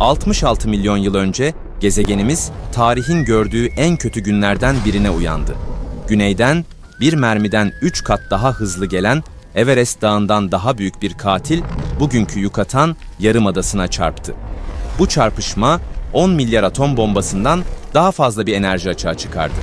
66 milyon yıl önce gezegenimiz tarihin gördüğü en kötü günlerden birine uyandı. Güneyden bir mermiden 3 kat daha hızlı gelen Everest Dağı'ndan daha büyük bir katil bugünkü Yucatan Yarımadası'na çarptı. Bu çarpışma 10 milyar atom bombasından daha fazla bir enerji açığa çıkardı.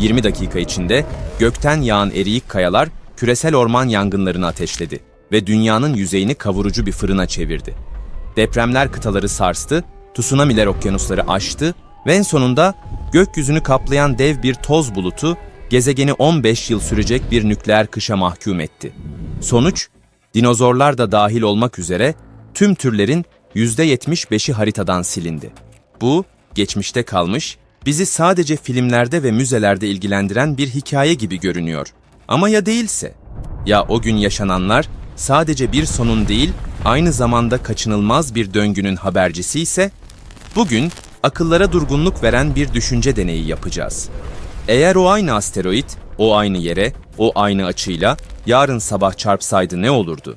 20 dakika içinde gökten yağan eriyik kayalar küresel orman yangınlarını ateşledi ve dünyanın yüzeyini kavurucu bir fırına çevirdi. Depremler kıtaları sarstı, tsunamiler okyanusları aştı ve en sonunda gökyüzünü kaplayan dev bir toz bulutu gezegeni 15 yıl sürecek bir nükleer kışa mahkum etti. Sonuç, dinozorlar da dahil olmak üzere tüm türlerin %75'i haritadan silindi. Bu, geçmişte kalmış, bizi sadece filmlerde ve müzelerde ilgilendiren bir hikaye gibi görünüyor. Ama ya değilse? Ya o gün yaşananlar sadece bir sonun değil, aynı zamanda kaçınılmaz bir döngünün habercisi ise? Bugün akıllara durgunluk veren bir düşünce deneyi yapacağız. Eğer o aynı asteroid, o aynı yere, o aynı açıyla yarın sabah çarpsaydı ne olurdu?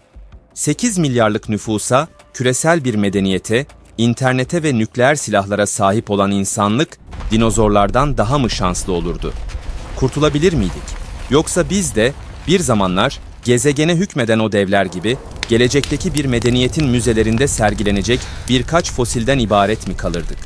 8 milyarlık nüfusa, küresel bir medeniyete, internete ve nükleer silahlara sahip olan insanlık dinozorlardan daha mı şanslı olurdu? Kurtulabilir miydik? Yoksa biz de bir zamanlar gezegene hükmeden o devler gibi gelecekteki bir medeniyetin müzelerinde sergilenecek birkaç fosilden ibaret mi kalırdık?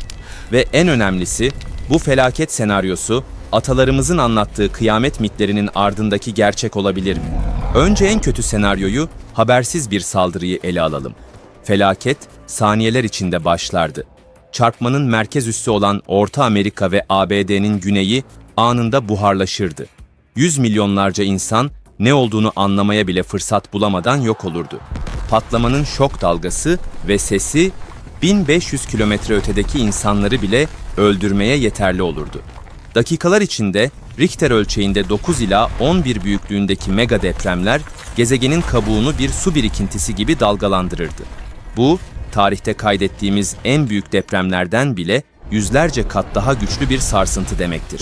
Ve en önemlisi bu felaket senaryosu atalarımızın anlattığı kıyamet mitlerinin ardındaki gerçek olabilir mi? Önce en kötü senaryoyu habersiz bir saldırıyı ele alalım. Felaket saniyeler içinde başlardı. Çarpmanın merkez üssü olan Orta Amerika ve ABD'nin güneyi anında buharlaşırdı. Yüz milyonlarca insan ne olduğunu anlamaya bile fırsat bulamadan yok olurdu. Patlamanın şok dalgası ve sesi 1500 kilometre ötedeki insanları bile öldürmeye yeterli olurdu. Dakikalar içinde Richter ölçeğinde 9 ila 11 büyüklüğündeki mega depremler gezegenin kabuğunu bir su birikintisi gibi dalgalandırırdı. Bu, tarihte kaydettiğimiz en büyük depremlerden bile yüzlerce kat daha güçlü bir sarsıntı demektir.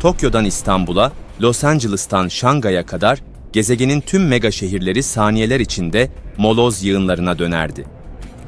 Tokyo'dan İstanbul'a, Los Angeles'tan Şangay'a kadar gezegenin tüm mega şehirleri saniyeler içinde moloz yığınlarına dönerdi.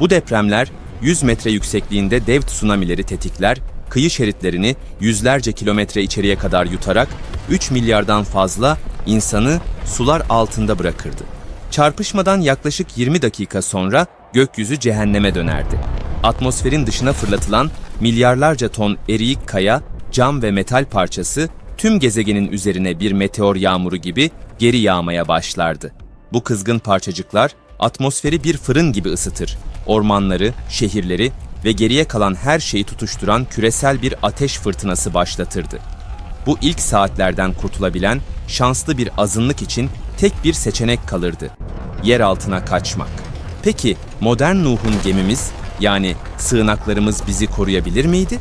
Bu depremler 100 metre yüksekliğinde dev tsunamileri tetikler, kıyı şeritlerini yüzlerce kilometre içeriye kadar yutarak 3 milyardan fazla insanı sular altında bırakırdı. Çarpışmadan yaklaşık 20 dakika sonra gökyüzü cehenneme dönerdi. Atmosferin dışına fırlatılan milyarlarca ton eriyik kaya, cam ve metal parçası tüm gezegenin üzerine bir meteor yağmuru gibi geri yağmaya başlardı. Bu kızgın parçacıklar atmosferi bir fırın gibi ısıtır. Ormanları, şehirleri ve geriye kalan her şeyi tutuşturan küresel bir ateş fırtınası başlatırdı. Bu ilk saatlerden kurtulabilen şanslı bir azınlık için tek bir seçenek kalırdı. Yer altına kaçmak. Peki modern Nuh'un gemimiz yani sığınaklarımız bizi koruyabilir miydi?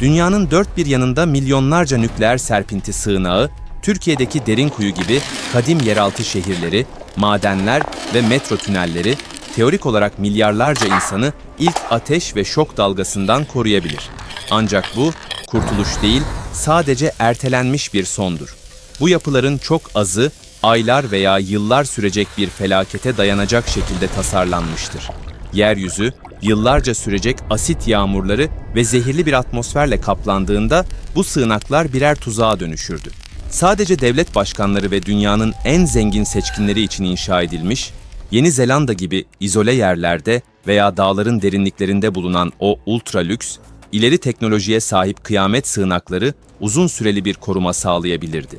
Dünyanın dört bir yanında milyonlarca nükleer serpinti sığınağı, Türkiye'deki derin kuyu gibi kadim yeraltı şehirleri, madenler ve metro tünelleri teorik olarak milyarlarca insanı ilk ateş ve şok dalgasından koruyabilir. Ancak bu kurtuluş değil, sadece ertelenmiş bir sondur. Bu yapıların çok azı aylar veya yıllar sürecek bir felakete dayanacak şekilde tasarlanmıştır. Yeryüzü yıllarca sürecek asit yağmurları ve zehirli bir atmosferle kaplandığında bu sığınaklar birer tuzağa dönüşürdü. Sadece devlet başkanları ve dünyanın en zengin seçkinleri için inşa edilmiş, Yeni Zelanda gibi izole yerlerde veya dağların derinliklerinde bulunan o ultra lüks, ileri teknolojiye sahip kıyamet sığınakları uzun süreli bir koruma sağlayabilirdi.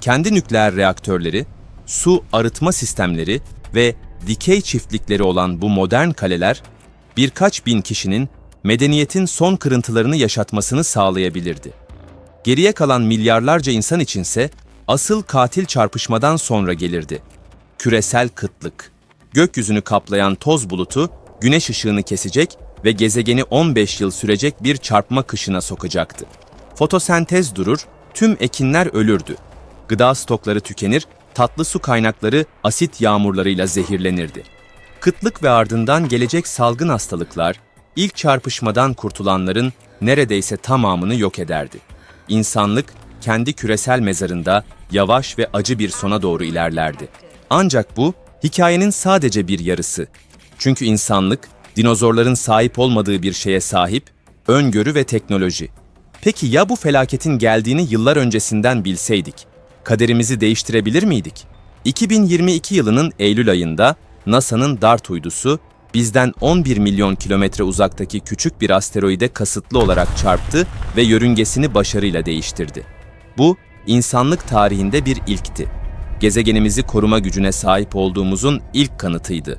Kendi nükleer reaktörleri, su arıtma sistemleri ve dikey çiftlikleri olan bu modern kaleler, birkaç bin kişinin medeniyetin son kırıntılarını yaşatmasını sağlayabilirdi. Geriye kalan milyarlarca insan içinse asıl katil çarpışmadan sonra gelirdi. Küresel kıtlık. Gökyüzünü kaplayan toz bulutu güneş ışığını kesecek ve gezegeni 15 yıl sürecek bir çarpma kışına sokacaktı. Fotosentez durur, tüm ekinler ölürdü. Gıda stokları tükenir, tatlı su kaynakları asit yağmurlarıyla zehirlenirdi. Kıtlık ve ardından gelecek salgın hastalıklar, ilk çarpışmadan kurtulanların neredeyse tamamını yok ederdi. İnsanlık kendi küresel mezarında yavaş ve acı bir sona doğru ilerlerdi. Ancak bu hikayenin sadece bir yarısı. Çünkü insanlık Dinozorların sahip olmadığı bir şeye sahip, öngörü ve teknoloji. Peki ya bu felaketin geldiğini yıllar öncesinden bilseydik? Kaderimizi değiştirebilir miydik? 2022 yılının Eylül ayında NASA'nın DART uydusu bizden 11 milyon kilometre uzaktaki küçük bir asteroide kasıtlı olarak çarptı ve yörüngesini başarıyla değiştirdi. Bu, insanlık tarihinde bir ilkti. Gezegenimizi koruma gücüne sahip olduğumuzun ilk kanıtıydı.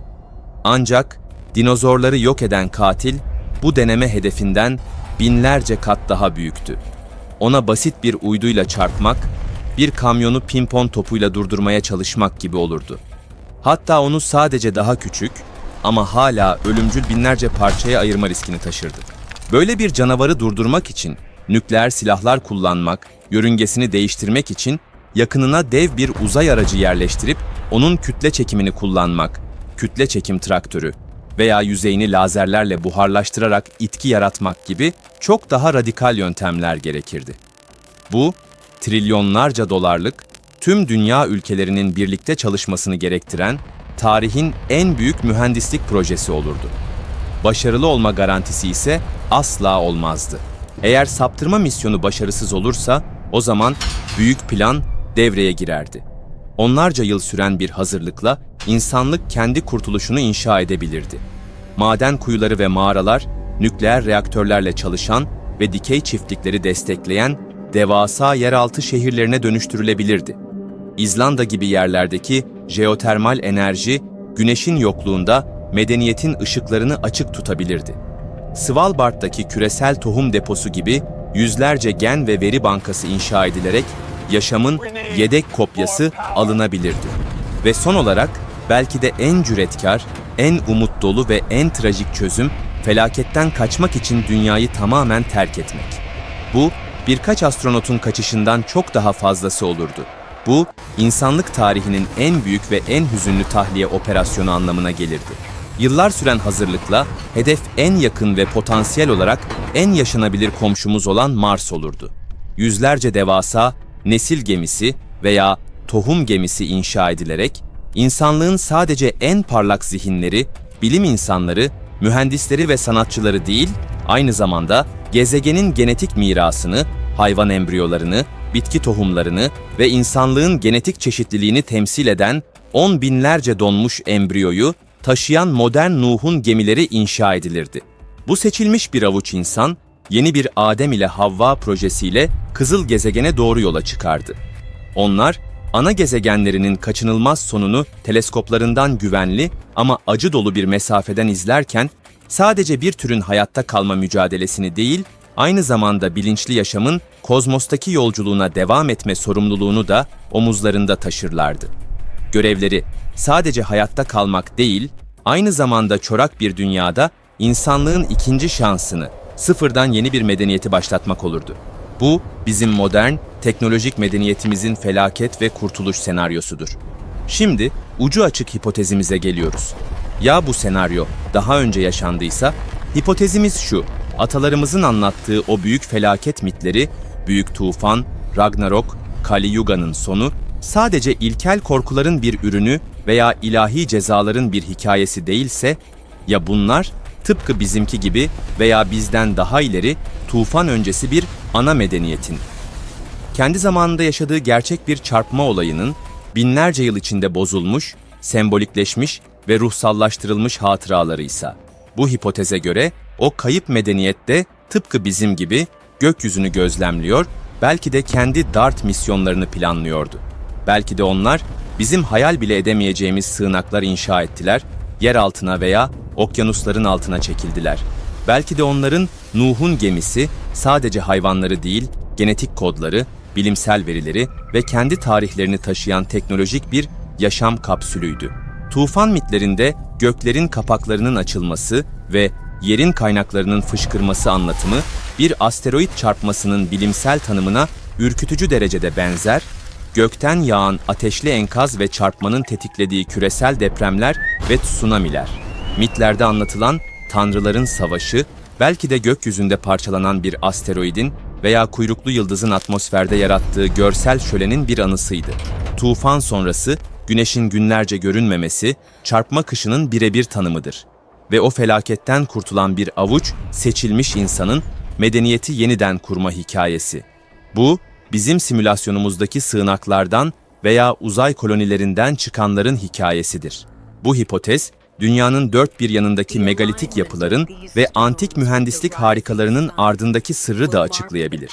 Ancak dinozorları yok eden katil bu deneme hedefinden binlerce kat daha büyüktü. Ona basit bir uyduyla çarpmak, bir kamyonu pimpon topuyla durdurmaya çalışmak gibi olurdu. Hatta onu sadece daha küçük ama hala ölümcül binlerce parçaya ayırma riskini taşırdı. Böyle bir canavarı durdurmak için nükleer silahlar kullanmak, yörüngesini değiştirmek için yakınına dev bir uzay aracı yerleştirip onun kütle çekimini kullanmak, kütle çekim traktörü veya yüzeyini lazerlerle buharlaştırarak itki yaratmak gibi çok daha radikal yöntemler gerekirdi. Bu, trilyonlarca dolarlık, tüm dünya ülkelerinin birlikte çalışmasını gerektiren tarihin en büyük mühendislik projesi olurdu. Başarılı olma garantisi ise asla olmazdı. Eğer saptırma misyonu başarısız olursa o zaman büyük plan devreye girerdi. Onlarca yıl süren bir hazırlıkla insanlık kendi kurtuluşunu inşa edebilirdi. Maden kuyuları ve mağaralar nükleer reaktörlerle çalışan ve dikey çiftlikleri destekleyen devasa yeraltı şehirlerine dönüştürülebilirdi. İzlanda gibi yerlerdeki jeotermal enerji güneşin yokluğunda medeniyetin ışıklarını açık tutabilirdi. Svalbard'daki küresel tohum deposu gibi yüzlerce gen ve veri bankası inşa edilerek yaşamın yedek kopyası alınabilirdi. Ve son olarak belki de en cüretkar, en umut dolu ve en trajik çözüm felaketten kaçmak için dünyayı tamamen terk etmek. Bu birkaç astronotun kaçışından çok daha fazlası olurdu. Bu, insanlık tarihinin en büyük ve en hüzünlü tahliye operasyonu anlamına gelirdi. Yıllar süren hazırlıkla hedef en yakın ve potansiyel olarak en yaşanabilir komşumuz olan Mars olurdu. Yüzlerce devasa nesil gemisi veya tohum gemisi inşa edilerek insanlığın sadece en parlak zihinleri, bilim insanları, mühendisleri ve sanatçıları değil, aynı zamanda gezegenin genetik mirasını, hayvan embriyolarını, bitki tohumlarını ve insanlığın genetik çeşitliliğini temsil eden on binlerce donmuş embriyoyu taşıyan modern Nuh'un gemileri inşa edilirdi. Bu seçilmiş bir avuç insan, yeni bir Adem ile Havva projesiyle Kızıl Gezegen'e doğru yola çıkardı. Onlar, ana gezegenlerinin kaçınılmaz sonunu teleskoplarından güvenli ama acı dolu bir mesafeden izlerken, sadece bir türün hayatta kalma mücadelesini değil, aynı zamanda bilinçli yaşamın kozmostaki yolculuğuna devam etme sorumluluğunu da omuzlarında taşırlardı. Görevleri sadece hayatta kalmak değil, aynı zamanda çorak bir dünyada insanlığın ikinci şansını, sıfırdan yeni bir medeniyeti başlatmak olurdu. Bu, bizim modern, teknolojik medeniyetimizin felaket ve kurtuluş senaryosudur. Şimdi ucu açık hipotezimize geliyoruz. Ya bu senaryo daha önce yaşandıysa? Hipotezimiz şu, atalarımızın anlattığı o büyük felaket mitleri, büyük tufan, Ragnarok, Kali Yuga'nın sonu sadece ilkel korkuların bir ürünü veya ilahi cezaların bir hikayesi değilse, ya bunlar tıpkı bizimki gibi veya bizden daha ileri tufan öncesi bir ana medeniyetin, kendi zamanında yaşadığı gerçek bir çarpma olayının binlerce yıl içinde bozulmuş, sembolikleşmiş ve ruhsallaştırılmış hatıralarıysa. Bu hipoteze göre o kayıp medeniyette tıpkı bizim gibi gökyüzünü gözlemliyor, belki de kendi DART misyonlarını planlıyordu. Belki de onlar bizim hayal bile edemeyeceğimiz sığınaklar inşa ettiler, yer altına veya okyanusların altına çekildiler. Belki de onların Nuh'un gemisi sadece hayvanları değil, genetik kodları, bilimsel verileri ve kendi tarihlerini taşıyan teknolojik bir yaşam kapsülüydü. Tufan mitlerinde göklerin kapaklarının açılması ve yerin kaynaklarının fışkırması anlatımı bir asteroid çarpmasının bilimsel tanımına ürkütücü derecede benzer gökten yağan ateşli enkaz ve çarpmanın tetiklediği küresel depremler ve tsunamiler. Mitlerde anlatılan tanrıların savaşı, belki de gökyüzünde parçalanan bir asteroidin veya kuyruklu yıldızın atmosferde yarattığı görsel şölenin bir anısıydı. Tufan sonrası güneşin günlerce görünmemesi, çarpma kışının birebir tanımıdır. Ve o felaketten kurtulan bir avuç seçilmiş insanın medeniyeti yeniden kurma hikayesi. Bu, bizim simülasyonumuzdaki sığınaklardan veya uzay kolonilerinden çıkanların hikayesidir. Bu hipotez, dünyanın dört bir yanındaki megalitik yapıların ve antik mühendislik harikalarının ardındaki sırrı da açıklayabilir.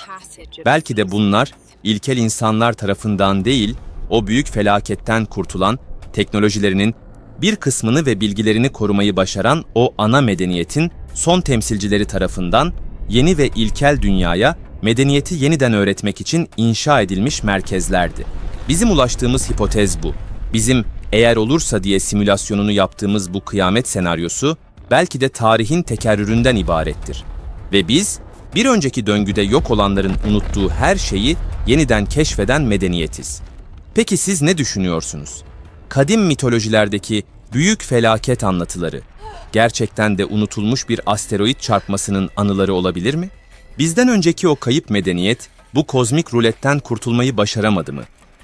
Belki de bunlar ilkel insanlar tarafından değil, o büyük felaketten kurtulan, teknolojilerinin bir kısmını ve bilgilerini korumayı başaran o ana medeniyetin son temsilcileri tarafından yeni ve ilkel dünyaya medeniyeti yeniden öğretmek için inşa edilmiş merkezlerdi. Bizim ulaştığımız hipotez bu. Bizim eğer olursa diye simülasyonunu yaptığımız bu kıyamet senaryosu belki de tarihin tekerrüründen ibarettir. Ve biz bir önceki döngüde yok olanların unuttuğu her şeyi yeniden keşfeden medeniyetiz. Peki siz ne düşünüyorsunuz? Kadim mitolojilerdeki büyük felaket anlatıları gerçekten de unutulmuş bir asteroid çarpmasının anıları olabilir mi? Bizden önceki o kayıp medeniyet bu kozmik ruletten kurtulmayı başaramadı mı?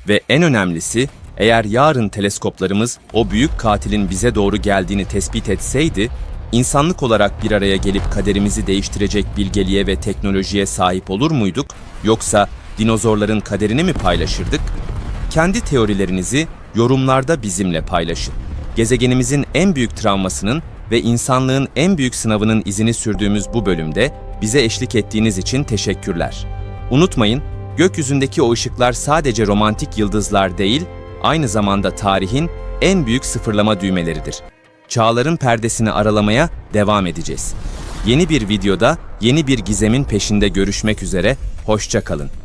Ve en önemlisi eğer yarın teleskoplarımız o büyük katilin bize doğru geldiğini tespit etseydi, insanlık olarak bir araya gelip kaderimizi değiştirecek bilgeliğe ve teknolojiye sahip olur muyduk? Yoksa dinozorların kaderini mi paylaşırdık? Kendi teorilerinizi yorumlarda bizimle paylaşın. Gezegenimizin en büyük travmasının ve insanlığın en büyük sınavının izini sürdüğümüz bu bölümde bize eşlik ettiğiniz için teşekkürler. Unutmayın, gökyüzündeki o ışıklar sadece romantik yıldızlar değil, aynı zamanda tarihin en büyük sıfırlama düğmeleridir. Çağların perdesini aralamaya devam edeceğiz. Yeni bir videoda, yeni bir gizemin peşinde görüşmek üzere, hoşça kalın.